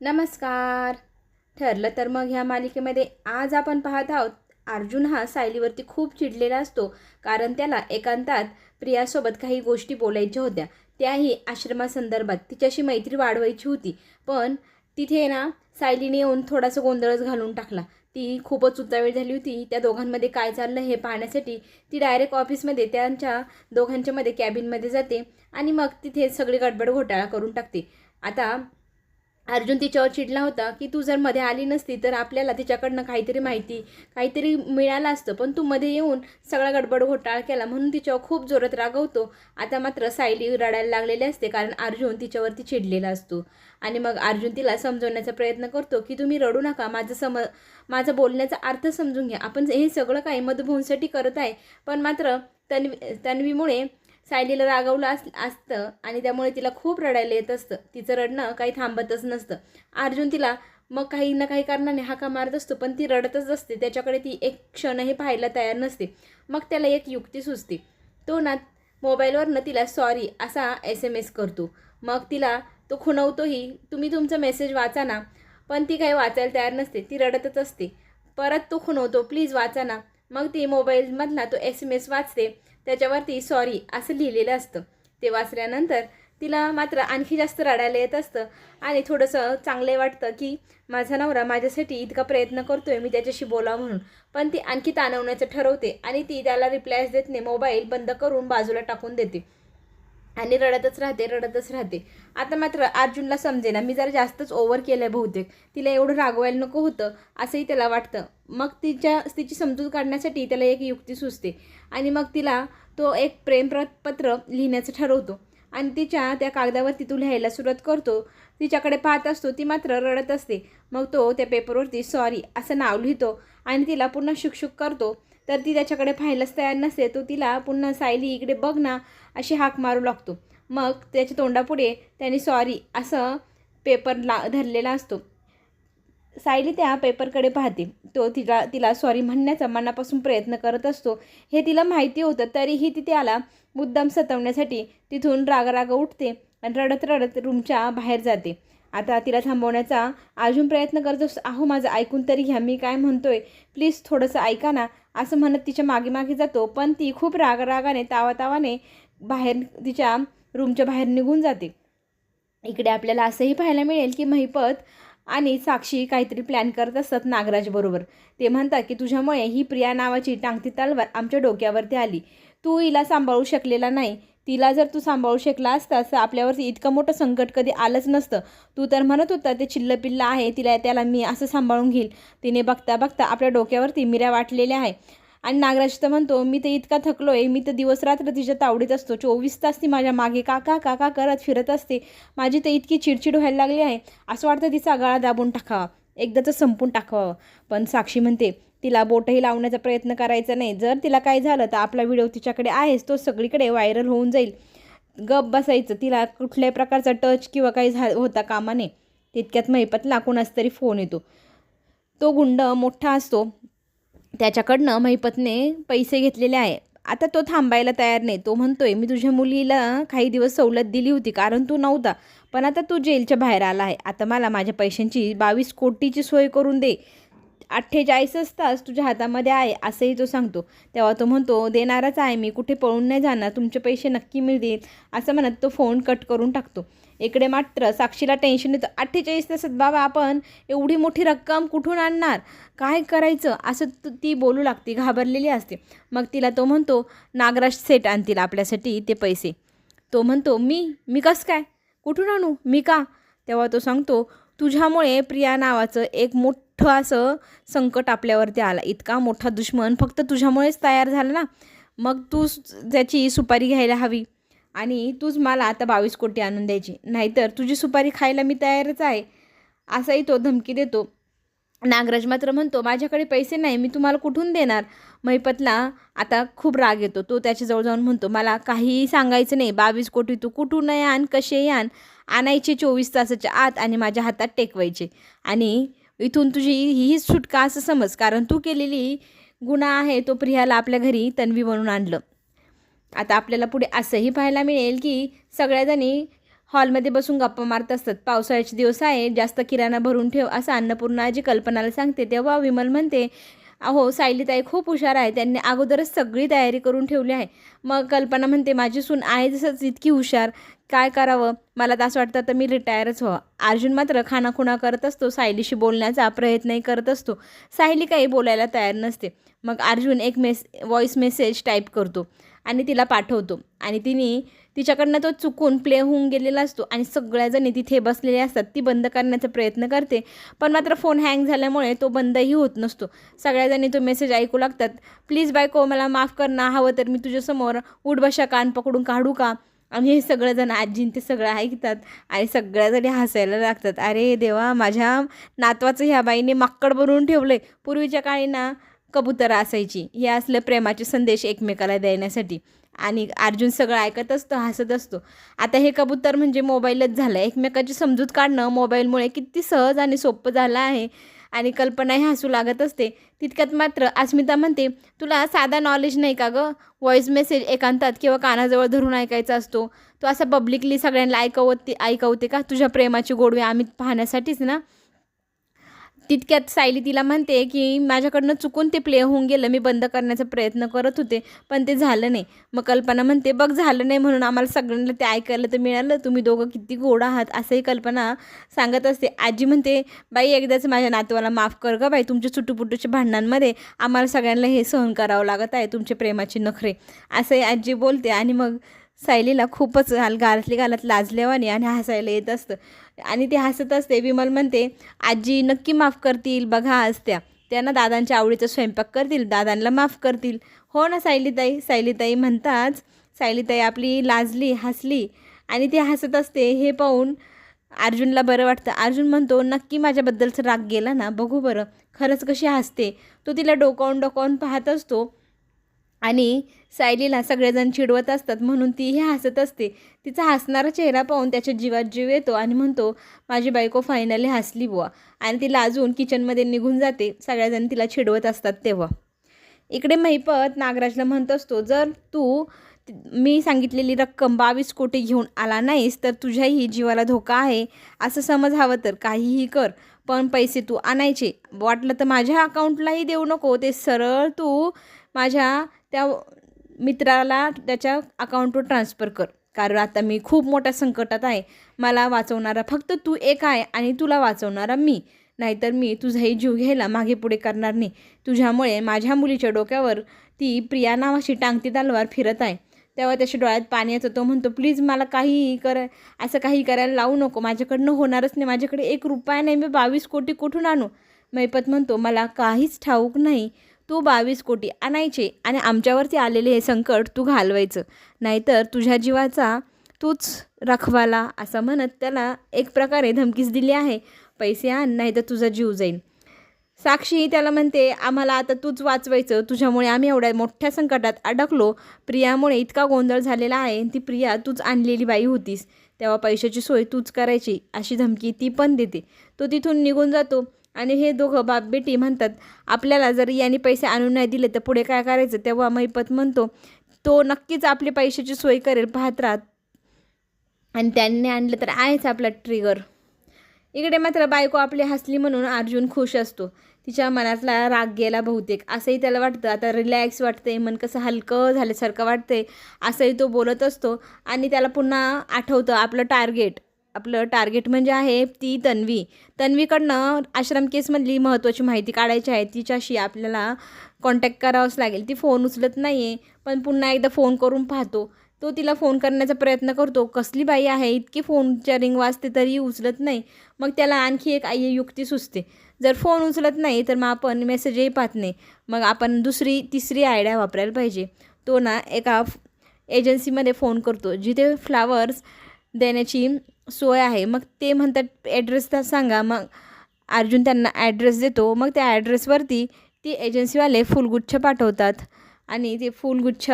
नमस्कार. ठरलं तर मग ह्या मालिकेमध्ये आज आपण पाहत आहोत अर्जुन हा सायलीवरती खूप चिडलेला असतो कारण त्याला एकांतात प्रियासोबत काही गोष्टी बोलायच्या होत्या. त्याही आश्रमासंदर्भात तिच्याशी मैत्री वाढवायची होती पण तिथे ना सायलीने येऊन थोडासा गोंधळच घालून टाकला. ती खूपच उतावीळ झाली होती. त्या दोघांमध्ये काय चाललं हे पाहण्यासाठी ती डायरेक्ट ऑफिसमध्ये त्यांच्या दोघांच्यामध्ये कॅबिनमध्ये जाते आणि मग तिथे सगळी गडबड घोटाळा करून टाकते. आता अर्जुन तिच्यावर चिडला होता की तू जर मध्ये आली नसती तर आपल्याला तिच्याकडनं काहीतरी माहिती काहीतरी मिळालं असतं. पण तू मध्ये येऊन सगळा गडबड घोटाळा केला म्हणून तिच्यावर खूप जोरात रागवतो आता मात्र सायली रडायला लागलेली असते कारण अर्जुन तिच्यावरती चिडलेला असतो. आणि मग अर्जुन तिला समजवण्याचा प्रयत्न करतो की तुम्ही रडू नका माझं सम माझा बोलण्याचा अर्थ समजून घ्या. आपण हे सगळं काही मधुभूंसाठी करत आहे. पण मात्र तन्वी तन्वीमुळे सायलीला रागवलं अस असतं आणि त्यामुळे तिला खूप रडायला येत असतं. तिचं रडणं काही थांबतच नसतं. अर्जुन तिला मग काही ना काही कारणाने हाका मारत असतो पण ती रडतच असते. त्याच्याकडे ती एक क्षणही पाहायला तयार नसते. मग त्याला एक युक्ती सुचते. तो ना मोबाईलवरनं तिला सॉरी असा एस एम एस करतो. मग तिला तो खुणवतोही. तुम्ही तुमचा मेसेज वाचा ना. पण ती काही वाचायला तयार नसते. ती रडतच असते. परत तो खुणवतो प्लीज वाचा ना. मग ती मोबाईलमधला तो एस एम एस वाचते. त्याच्यावरती सॉरी असं लिहिलेलं असतं. ते वाचल्यानंतर तिला मात्र आणखी जास्त रडायला येत असतं. आणि थोडंसं चांगलं वाटतं की माझा नवरा माझ्यासाठी इतका प्रयत्न करतोय मी त्याच्याशी बोलावं म्हणून. पण ती आणखी ताणवण्याचं ठरवते आणि ती त्याला रिप्लायस देत नाही. मोबाईल बंद करून बाजूला टाकून देते. आणि रडतच राहते रडतच राहते. आता मात्र अर्जुनला समजे ना मी जरा जास्तच ओव्हर केलं आहे बहुतेक. तिला एवढं रागवायला नको होतं. असंही त्याला वाटतं. मग तिच्या तिची समजूत काढण्यासाठी त्याला एक युक्ती सुचते. आणि मग तिला तो एक प्रेमपत्र लिहिण्याचं ठरवतो. आणि तिच्या त्या कागदावरती तो लिहायला सुरुवात करतो. तिच्याकडे पाहत असतो ती मात्र रडत असते. मग तो त्या पेपरवरती सॉरी असं नाव लिहितो. आणि तिला पुन्हा शुकशुक करतो. तर ती त्याच्याकडे पाहायलाच तयार नसते. तो तिला पुन्हा सायली इकडे बघ ना अशी हाक मारू लागतो. मग त्याच्या तोंडापुढे त्याने सॉरी असं पेपर ला धरलेला असतो. सायली त्या पेपरकडे पाहते. तो तिला तिला सॉरी म्हणण्याचा मनापासून प्रयत्न करत असतो. हे तिला माहिती होतं तरीही ती त्याला मुद्दाम सतवण्यासाठी तिथून रागराग उठते आणि रडत रडत रूमच्या बाहेर जाते. आता तिला थांबवण्याचा अजून प्रयत्न करत असतो अहो माझं ऐकून तरी घ्या मी काय म्हणतोय? प्लीज थोडंसं ऐका ना. असं म्हणत तिच्यामागे मागे जातो पण ती खूप रागरागाने तावातावाने बाहेर तिच्या रूमच्या बाहेर निघून जाते. इकडे आपल्याला असंही पाहायला मिळेल की महिपत आणि साक्षी काहीतरी प्लॅन करत असतात नागराजबरोबर ते म्हणतात की तुझ्यामुळे ही प्रिया नावाची टांगती तलवार आमच्या डोक्यावरती आली. तू हिला सांभाळू शकलेला नाही. तिला जर तू सांभाळू शकला असतास तर आपल्यावरती इतकं मोठं संकट कधी आलंच नसतं. तू तर म्हणत होता ते चिल्लपिल्ला आहे तिला त्याला मी असं सांभाळून घेईल. तिने बघता बघता आपल्या डोक्यावरती मिऱ्या वाटलेल्या आहे. आणि नागराज तर म्हणतो मी तर इतका थकलो आहे मी तर दिवस रात्र तिच्या तावडीत असतो. चोवीस तास ती माझ्या मागे काका काका करत फिरत असते. माझी तर इतकी चिडचिड व्हायला लागली आहे. असं वाटतं तिचा गळा दाबून टाकावा. एकदाचं संपून टाकावं. पण साक्षी म्हणते तिला बोटही लावण्याचा प्रयत्न करायचा नाही. जर तिला काय झालं तर आपला व्हिडिओ तिच्याकडे आहेच. तो सगळीकडे व्हायरल होऊन जाईल. गप बसायचं. तिला कुठल्याही प्रकारचा टच किंवा काही झा होता कामाने तितक्यात महिपतला कोणाचा तरी फोन येतो. तो गुंड मोठा असतो. त्याच्याकडनं महिपतने पैसे घेतलेले आहे. आता तो थांबायला तयार नाही. तो म्हणतोय मी तुझ्या मुलीला काही दिवस सवलत दिली होती कारण तू नव्हता. पण आता तू जेलच्या बाहेर आला आहे. आता मला माझ्या पैशांची बावीस कोटीची सोय करून दे. अठ्ठेचाळीसच तास तुझ्या हातामध्ये आहे असंही तो सांगतो. तेव्हा तो म्हणतो देणारच आहे मी. कुठे पळून नाही जाणार. तुमचे पैसे नक्की मिळतील असं म्हणत तो फोन कट करून टाकतो. इकडे मात्र साक्षीला टेन्शन येतं. अठ्ठेचाळीस तासात बाबा आपण एवढी मोठी रक्कम कुठून आणणार? काय करायचं? असं ती बोलू लागते घाबरलेली असते. मग तिला तो म्हणतो नागराज सेट आणतील आपल्यासाठी ते पैसे. तो म्हणतो मी? मी कसं काय? कुठून आणू? मी का? तेव्हा तो सांगतो तुझ्यामुळे प्रिया नावाचं एक मोठं असं संकट आपल्यावरती आला. इतका मोठा दुश्मन फक्त तुझ्यामुळेच तयार झाला ना. मग तू ज्याची सुपारी घ्यायला हवी. आणि तूच मला आता बावीस कोटी आणून द्यायची. नाहीतर तुझी सुपारी खायला मी तयारच आहे. असाही तो धमकी देतो. नागराज मात्र म्हणतो माझ्याकडे पैसे नाही मी तुम्हाला कुठून देणार? महिपतला आता खूप राग येतो. तो त्याच्याजवळ जाऊन म्हणतो मला काहीही सांगायचं नाही. बावीस कोटी तू कुठून आण कसे आण? आणायचे चोवीस तासाच्या आत आणि माझ्या हातात टेकवायचे. आणि इथून तुझी ही सुटका असं समज कारण तू केलेली गुन्हा आहे तो प्रियाला आपल्या घरी तन्वी म्हणून आणलं. आता आपल्याला पुढे असंही पाहायला मिळेल की सगळ्याजणी हॉलमध्ये बसून गप्पा मारत असतात. पावसाळ्याचे दिवस आहे जास्त किराणा भरून ठेव असं अन्नपूर्णा जी कल्पनाला सांगते तेव्हा विमल म्हणते अहो सायलीताई खूप हुशार आहे त्यांनी अगोदरच सगळी तयारी करून ठेवली आहे. मग कल्पना म्हणते माझी सून आहे जसंच इतकी हुशार काय करावं? मला तर असं वाटतं तर मी रिटायरच व्हावं. अर्जुन मात्र खानाखुणा करत असतो सायलीशी बोलण्याचा प्रयत्नही करत असतो. सायली काही बोलायला तयार नसते. मग अर्जुन एक मेस व्हॉईस मेसेज टाईप करतो. आणि तिला पाठवतो. आणि तिने तिच्याकडनं तो चुकून प्ले होऊन गेलेला असतो आणि सगळ्याजणी तिथे बसलेले असतात. ती बंद करण्याचा प्रयत्न करते पण मात्र फोन हँग झाल्यामुळे तो बंदही होत नसतो. सगळ्याजणी तो मेसेज ऐकू लागतात. प्लीज बायको मला माफ करणं हवं तर मी तुझ्यासमोर उठबशा कान पकडून काढू का? आणि हे सगळंजण आजीन ते सगळं ऐकतात आणि सगळ्याजणी हसायला लागतात. अरे देवा माझ्या नातवाचं ह्या बाईने माक्कड बनवून ठेवलं आहे पूर्वीच्या काळी ना कबुतरं असायची. हे असलं प्रेमाचे संदेश एकमेकाला देण्यासाठी. आणि अर्जुन सगळं ऐकत असतो हसत असतो. आता हे कबूतर म्हणजे मोबाईलच झालं एकमेकाची समजूत काढणं मोबाईलमुळे किती सहज आणि सोपं झालं आहे. आणि कल्पनाही हसू लागत असते. तितक्यात मात्र अस्मिता म्हणते तुला साधा नॉलेज नाही का गं? व्हॉईस मेसेज एकांतात किंवा कानाजवळ धरून ऐकायचा असतो. तो असा पब्लिकली सगळ्यांना ऐकवते ऐकवते का? तुझ्या प्रेमाची गोडवे आम्ही पाहण्यासाठीच ना? तितक्यात सायली तिला म्हणते की माझ्याकडनं चुकून ते प्ले होऊन गेलं मी बंद करण्याचा प्रयत्न करत होते पण ते झालं नाही. मग कल्पना म्हणते बघ झालं नाही म्हणून आम्हाला सगळ्यांना ते ऐकायला तर मिळालं तुम्ही दोघं किती गोड आहात असंही कल्पना सांगत असते. आजी म्हणते बाई एकदाच माझ्या नातवाला माफ कर गं बाई तुमच्या चुटूपुटूच्या भांडणांमध्ये आम्हाला सगळ्यांना हे सहन करावं लागत आहे तुमचे प्रेमाचे नखरे असंही आजी बोलते. आणि मग सायलीला खूपच हाल गालातली गालात लाजल्यावानी आणि हसायला येत असतं. आणि ते हसत असते. विमल म्हणते आजी नक्की माफ करतील बघा असत्या त्यांना दादांच्या आवडीचा स्वयंपाक करतील दादांना माफ करतील. हो ना सायलीताई. सायलीताई म्हणताच सायलीताई आपली लाजली हसली. आणि ती हसत असते. हे पाहून अर्जुनला बरं वाटतं. अर्जुन म्हणतो नक्की माझ्याबद्दलचा राग गेला ना बघू बरं. खरंच कशी हसते. तो तिला डोकावून डोकावून पाहत असतो. आणि सायलीला सगळेजण चिडवत असतात म्हणून तीही हसत असते. तिचा हसणारा चेहरा पाहून त्याच्या जीवात जीव येतो आणि म्हणतो माझी बायको फायनली हसली बुवा. आणि तिला अजून किचनमध्ये निघून जाते. सगळ्याजण तिला चिडवत असतात तेव्हा. इकडे महिपत नागराजला म्हणत असतो जर तू मी सांगितलेली रक्कम बावीस कोटी घेऊन आला नाहीस तर तुझ्याही जीवाला धोका आहे. असं समज हवं तर काहीही कर पण पैसे तू आणायचे. वाटलं तर माझ्या अकाउंटलाही देऊ नको. ते सरळ तू माझ्या त्या मित्राला त्याच्या अकाउंटवर ट्रान्स्फर कर. कारण आता मी खूप मोठ्या संकटात आहे. मला वाचवणारा फक्त तू एक आहे आणि तुला वाचवणारा मी. नाहीतर मी तुझाही जीव घ्यायला मागे पुढे करणार नाही. तुझ्यामुळे माझ्या मुलीच्या डोक्यावर ती प्रिया नावाशी टांगती तलवार फिरत आहे. तेव्हा त्याच्या डोळ्यात पाणी येतं. तो म्हणतो प्लीज मला काहीही कर असं काही करायला लावू नको. माझ्याकडनं होणारच नाही. माझ्याकडे एक रुपया नाही. मी बावीस कोटी कुठून आणू? मैपत म्हणतो मला काहीच ठाऊक नाही. तू बावीस कोटी आणायचे आणि आमच्यावरती आलेले हे संकट तू घालवायचं. नाहीतर तुझ्या जीवाचा तूच रखवाला असं म्हणत त्याला एक प्रकारे धमकीच दिली आहे. पैसे आण नाही तर तुझा जीव जाईल साक्षी त्याला म्हणते आम्हाला आता तूच वाचवायचं. तुझ्यामुळे आम्ही एवढ्या मोठ्या संकटात अडकलो. प्रियामुळे इतका गोंधळ झालेला आहे ती प्रिया तूच आणलेली बाई होतीस. तेव्हा पैशाची सोय तूच करायची अशी धमकी ती पण देते. तो तिथून निघून जातो. आणि हे दोघं बाप बेटी म्हणतात आपल्याला जर यांनी पैसे आणून नाही दिले तर पुढे काय करायचं? तेव्हा मैपत म्हणतो तो नक्कीच आपली पैशाची सोय करेल पाहत राहत आणि त्यांनी आणलं तर आहेच आपला ट्रिगर इकडे मात्र बायको आपली हसली म्हणून अर्जुन खुश असतो. तिच्या मनातला राग गेला बहुतेक. असंही त्याला वाटतं. आता रिलॅक्स वाटते मन कसं हलकं झाल्यासारखं वाटतंय असंही तो बोलत असतो. आणि त्याला पुन्हा आठवतं आपलं टार्गेट आपलं टार्गेट म्हणजे आहे ती तन्वी. तन्वीकडनं आश्रम केसमधली महत्त्वाची माहिती काढायची आहे. तिच्याशी आपल्याला कॉन्टॅक्ट करावंच लागेल. ती फोन उचलत नाही आहे पण पुन्हा एकदा फोन करून पाहतो. तो तिला फोन करण्याचा प्रयत्न करतो. कसली बाई आहे? इतकी फोनच्या रिंग वाजते तरी उचलत नाही. मग त्याला आणखी एक आई युक्ती सुचते. जर फोन उचलत नाही तर मग आपण मेसेजही पाहत नाही. मग आपण दुसरी तिसरी आयडिया वापरायला पाहिजे. तो ना एका एजन्सीमध्ये फोन करतो. जिथे फ्लावर्स देण्याची सोय आहे. मग ते म्हणतात ॲड्रेस तर सांगा. मग अर्जुन त्यांना ॲड्रेस देतो. मग त्या ॲड्रेसवरती ती एजन्सीवाले फुलगुच्छ पाठवतात. आणि ते फुलगुच्छ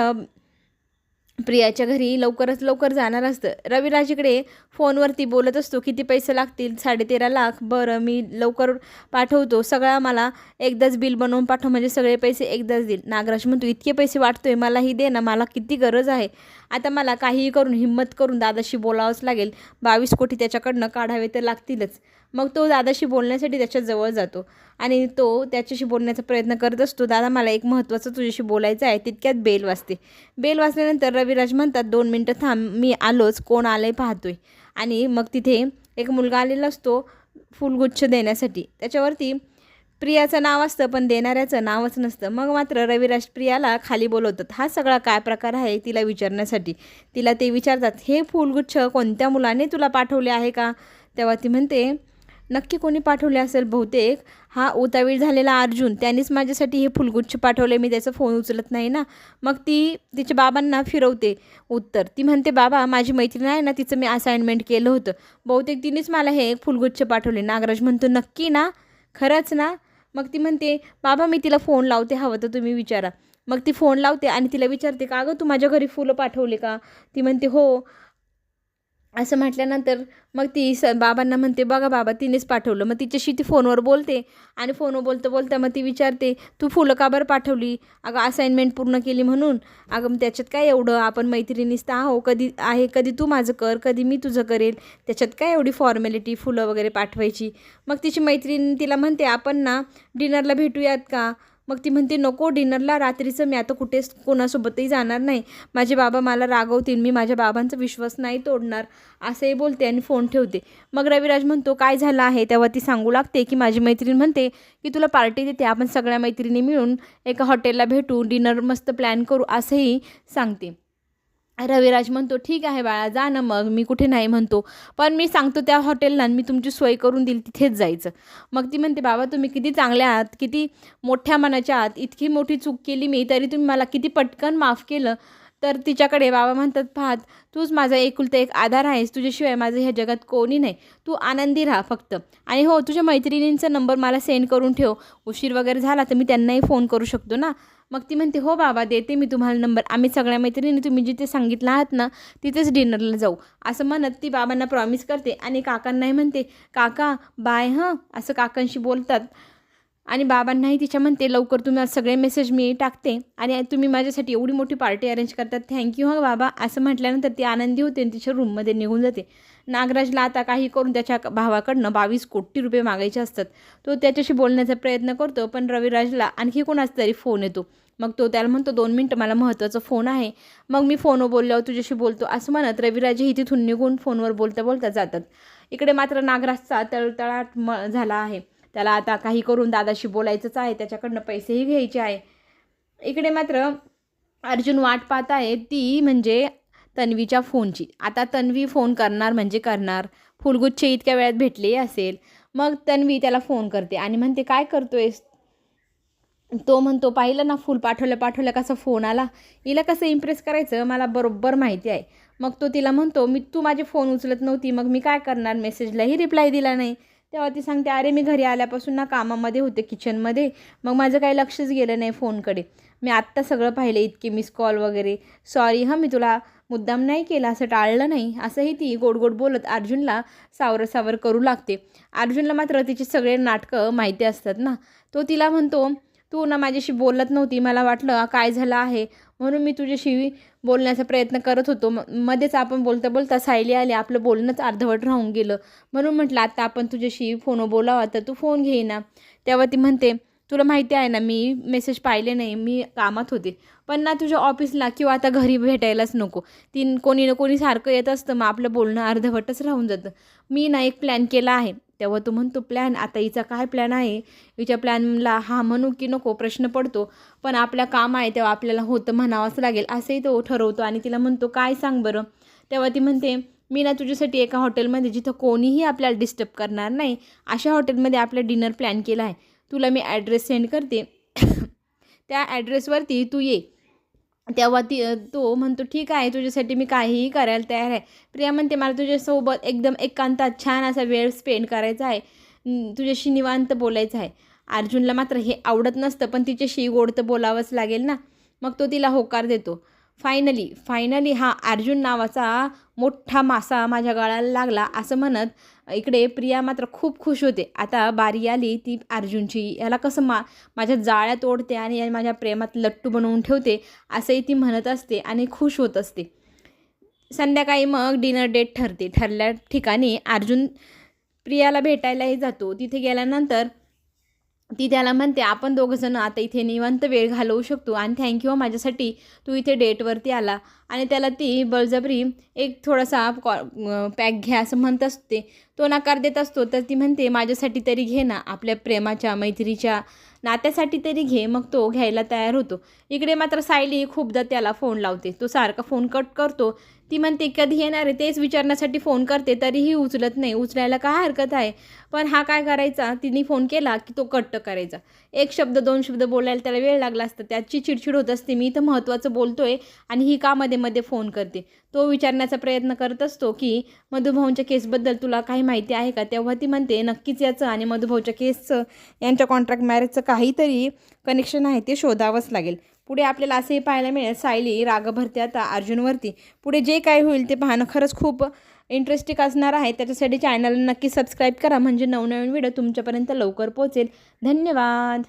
प्रियाच्या घरी लवकरच लवकर जाणार असतं. रविराजकडे फोनवरती बोलत असतो किती पैसे लागतील? साडेतेरा लाख. बरं मी लवकर पाठवतो. सगळा मला एकदाच बिल बनवून पाठव म्हणजे सगळे पैसे एकदाच देईल. नागराज म्हणतो इतके पैसे वाटतोय मलाही दे ना मला किती गरज आहे. आता मला काहीही करून हिंमत करून दादाशी बोलावंच लागेल. बावीस कोटी त्याच्याकडनं काढावे तर लागतीलच. मग तो दादाशी बोलण्यासाठी त्याच्याजवळ जातो. आणि तो त्याच्याशी बोलण्याचा प्रयत्न करत असतो दादा मला एक महत्त्वाचं तुझ्याशी बोलायचं आहे. तितक्यात बेल वाजते. बेल वाजल्यानंतर रविराज म्हणतात दोन मिनटं थांब मी आलोच कोण आलं आहे पाहतो पाहतोय. आणि मग तिथे एक मुलगा आलेला असतो फुलगुच्छ देण्यासाठी. त्याच्यावरती प्रियाचं नाव असतं पण देणाऱ्याचं नावच नसतं. मग मात्र रविराज प्रियाला खाली बोलवतात हा सगळा काय प्रकार आहे तिला विचारण्यासाठी? तिला ते विचारतात हे फुलगुच्छ कोणत्या मुलाने तुला पाठवले आहे का? तेव्हा ती म्हणते नक्की कोणी पाठवले असेल बहुतेक? हा उतावीळ झालेला अर्जुन त्यांनीच माझ्यासाठी हे फुलगुच्छ पाठवले मी त्याचा फोन उचलत नाही ना? मग ती तिच्या बाबांना फिरवते. उत्तर ती म्हणते बाबा माझी मैत्रीण आहे ना तिचं मी असाइनमेंट केलं होतं. बहुतेक तिनेच मला हे फुलगुच्छ पाठवले. नागराज म्हणतो नक्की ना? खरंच ना? मग ती म्हणते बाबा मी तिला फोन लावते हवं तर तुम्ही विचारा. मग ती फोन लावते आणि तिला विचारते का गं तू माझ्या घरी फुलं पाठवले का? ती म्हणते हो. असं म्हटल्यानंतर मग ती स बाबांना म्हणते बघा बाबा तिनेच पाठवलं. मग तिच्याशी ती फोनवर बोलते आणि फोनवर बोलतं बोलतं मग ती विचारते तू फुलं का बरं पाठवली? अगं असाइनमेंट पूर्ण केली म्हणून. अगं मग त्याच्यात काय एवढं? आपण मैत्रिणीच तर आहो. कधी आहे कधी तू माझं कर कधी मी तुझं करेल. त्याच्यात काय एवढी फॉर्मॅलिटी फुलं वगैरे पाठवायची? मग तिची मैत्रीण तिला म्हणते आपण ना डिनरला भेटूयात का? मग ती म्हणते नको डिनरला रात्रीचं मी आता कुठेच कोणासोबतही जाणार नाही. माझे बाबा मला रागवतील. मी माझ्या बाबांचा विश्वास नाही तोडणार. असंही बोलते आणि फोन ठेवते. मग रविराज म्हणतो काय झालं आहे? तेव्हा ती सांगू लागते की माझी मैत्रीण म्हणते की तुला पार्टी देते. आपण सगळ्या मैत्रिणी मिळून एका हॉटेलला भेटू. डिनर मस्त प्लॅन करू. असंही सांगते. रविराज म्हणतो ठीक आहे बाळा जा ना मग मी कुठे नाही म्हणतो. पण मी सांगतो त्या हॉटेलला मी तुमची सोय करून देईल तिथेच जायचं. मग ती म्हणते बाबा तुम्ही किती चांगल्या आहात किती मोठ्या मनाच्या आहात इतकी मोठी चूक केली मी तरी तुम्ही मला किती पटकन माफ केलं. तर तिच्याकडे बाबा म्हणतात पाहत तूच माझा एकुलता एक आधार आहेस. तुझ्याशिवाय माझं ह्या जगात कोणी नाही. तू आनंदी राहा फक्त. आणि हो तुझ्या मैत्रिणींचा नंबर मला सेंड करून ठेव. उशीर वगैरे झाला तर मी त्यांनाही फोन करू शकतो ना? मग ती म्हणते हो बाबा देते मी तुम्हाला नंबर. आम्ही सगळ्या मैत्रिणी तुम्ही जिथे सांगितलं आहात ना तिथेच डिनरला जाऊ. असं म्हणत ती बाबांना प्रॉमिस करते आणि काकांनाही म्हणते काका बाय हां. असं काकांशी बोलतात. आणि बाबांनाही तिच्या म्हणते लवकर तुम्ही सगळे मेसेज मी टाकते आणि तुम्ही माझ्यासाठी एवढी मोठी पार्टी अरेंज करतात थँक्यू हा बाबा. असं म्हटल्यानंतर ती आनंदी होते आणि तिच्या रूममध्ये निघून जाते. नागराजला आता काही करून त्याच्या भावाकडनं बावीस कोटी रुपये मागायचे असतात. तो त्याच्याशी बोलण्याचा प्रयत्न करतो पण रविराजला आणखी कोणाचा तरी फोन येतो. मग तो त्याला म्हणतो दोन मिनटं मला महत्त्वाचा फोन आहे. मग मी फोनवर बोलल्यावर तुझ्याशी बोलतो. असं म्हणत रविराजही तिथून निघून फोनवर बोलता बोलता जातात. इकडे मात्र नागराजचा तळतळाट म झाला आहे. त्याला आता काही करून दादाशी बोलायचंच आहे त्याच्याकडनं पैसेही घ्यायचे आहे. इकडे मात्र अर्जुन वाट पाहत आहे ती म्हणजे तन्वीच्या फोनची. आता तन्वी फोन करणार म्हणजे करणार. फुलगुच्छे इतक्या वेळात भेटले असेल. मग तन्वी त्याला फोन करते आणि म्हणते काय करतोयस? तो म्हणतो पाहिलं ना फुल पाठवलं पाठवलं कसं फोन आला. हिला कसं इम्प्रेस करायचं? मला बरोबर माहिती आहे. मग तो तिला म्हणतो मी तू माझे फोन उचलत नव्हती. मग मी काय करणार? मेसेजलाही रिप्लाय दिला नाही. तेव्हा ती सांगते अरे मी घरी आल्यापासून ना कामामध्ये होते किचनमध्ये मग माझं काही लक्षच गेलं नाही फोनकडे. मी आत्ता सगळं पाहिलं इतके मिस कॉल वगैरे. सॉरी हां मी तुला मुद्दाम नाही केला असं टाळलं नाही. असंही ती गोड गोड बोलत अर्जुनला सावर सावर करू लागते. अर्जुनला मात्र तिचे सगळे नाटकं माहिती असतात ना. तो तिला म्हणतो तू ना माझ्याशी बोलत नव्हती. मला वाटलं काय झालं आहे? म्हणून मी तुझ्याशी बोलण्याचा प्रयत्न करत होतो. म मध्येच आपण बोलता बोलता सायली आली. आपलं बोलणंच अर्धवट राहून गेलं. म्हणून म्हटलं आता आपण तुझ्याशी फोन बोलावा तर तू फोन घेईना तेव्हा ती म्हणते तुला माहिती आहे ना मी मेसेज पाहिले नाही. मी कामात होते. पण ना तुझ्या ऑफिसला किंवा आता घरी भेटायलाच नको. ती कोणी ना कोणी सारखं येत असतं. मग आपलं बोलणं अर्धवटच राहून जातं. मी ना एक प्लॅन केला आहे. तेव्हा तो म्हणतो प्लॅन आता हिचा काय प्लॅन आहे? हिच्या प्लॅनला हा म्हणू की नको प्रश्न पडतो. पण आपल्या काम आहे तेव्हा आपल्याला होतं म्हणावंच लागेल. असंही तो ठरवतो आणि तिला म्हणतो काय सांग बरं? तेव्हा ती म्हणते मी ना तुझ्यासाठी एका हॉटेलमध्ये जिथं कोणीही आपल्याला डिस्टर्ब करणार नाही अशा हॉटेलमध्ये आपला डिनर प्लॅन केला आहे. तुला मी ॲड्रेस सेंड करते. त्या ॲड्रेसवरती तू ये. तेव्हा ती तो म्हणतो ठीक आहे तुझ्यासाठी मी काहीही करायला तयार आहे. प्रिया म्हणते मला तुझ्यासोबत एकदम एकांतात छान असा वेळ स्पेंड करायचा आहे. तुझ्याशी निवांत बोलायचं आहे. अर्जुनला मात्र हे आवडत नसतं पण तिच्याशी गोड तर बोलावंच लागेल ना. मग तो तिला होकार देतो. फायनली फायनली हा अर्जुन नावाचा मोठा मासा माझ्या गळाला लागला असं म्हणत इकडे प्रिया मात्र खूप खुश होते. आता बारी आली ती अर्जुनची. याला कसं मा माझ्या जाळ्यात ओढते आणि या माझ्या प्रेमात लट्टू बनवून ठेवते असंही ती म्हणत असते आणि खुश होत असते. संध्याकाळी मग डिनर डेट ठरते. ठरल्या ठिकाणी अर्जुन प्रियाला भेटायलाही जातो. तिथे गेल्यानंतर ती त्याला म्हणते आपण दोघंजणं आता इथे निवांत वेळ घालवू शकतो आणि थँक्यू हो माझ्यासाठी. तू इथे डेटवरती आला. आणि त्याला ती बळजबरी एक थोडासा कॉ पॅक घ्या असं म्हणत असते. तो नकार देत असतो तर ती म्हणते माझ्यासाठी तरी घे ना आपल्या प्रेमाच्या मैत्रीच्या नात्यासाठी तरी घे. मग तो घ्यायला तयार होतो. इकडे मात्र सायली खूपदा त्याला फोन लावते. तो सारखा फोन कट करतो. ती म्हणते कधी येणार आहे? तेच विचारण्यासाठी फोन करते तरीही उचलत नाही. उचलायला काय हरकत आहे? पण हा काय करायचा? तिने फोन केला की तो कट्ट करायचा. एक शब्द दोन शब्द बोलायला त्याला वेळ लागला असता. त्याची चिडचिड होत असते. मी इथं महत्त्वाचं बोलतोय आणि ही का मध्ये मध्ये फोन करते. तो विचारण्याचा प्रयत्न करत असतो की मधुभाऊंच्या केसबद्दल तुला काही माहिती आहे का? तेव्हा ती म्हणते नक्कीच याचं आणि मधुभाऊच्या केसचं यांच्या कॉन्ट्रॅक्ट मॅरेजचं काहीतरी कनेक्शन आहे ते शोधावंच लागेल. पुढे आपल्याला असंही पाहायला मिळेल सायली राग भरते आता अर्जुनवरती. पुढे जे काय होईल ते पाहणं खरंच खूप इंटरेस्टिंग असणार आहे. त्याच्यासाठी चॅनल नक्की सबस्क्राईब करा. म्हणजे नवनवीन व्हिडिओ तुमच्यापर्यंत लवकर पोहोचेल. धन्यवाद.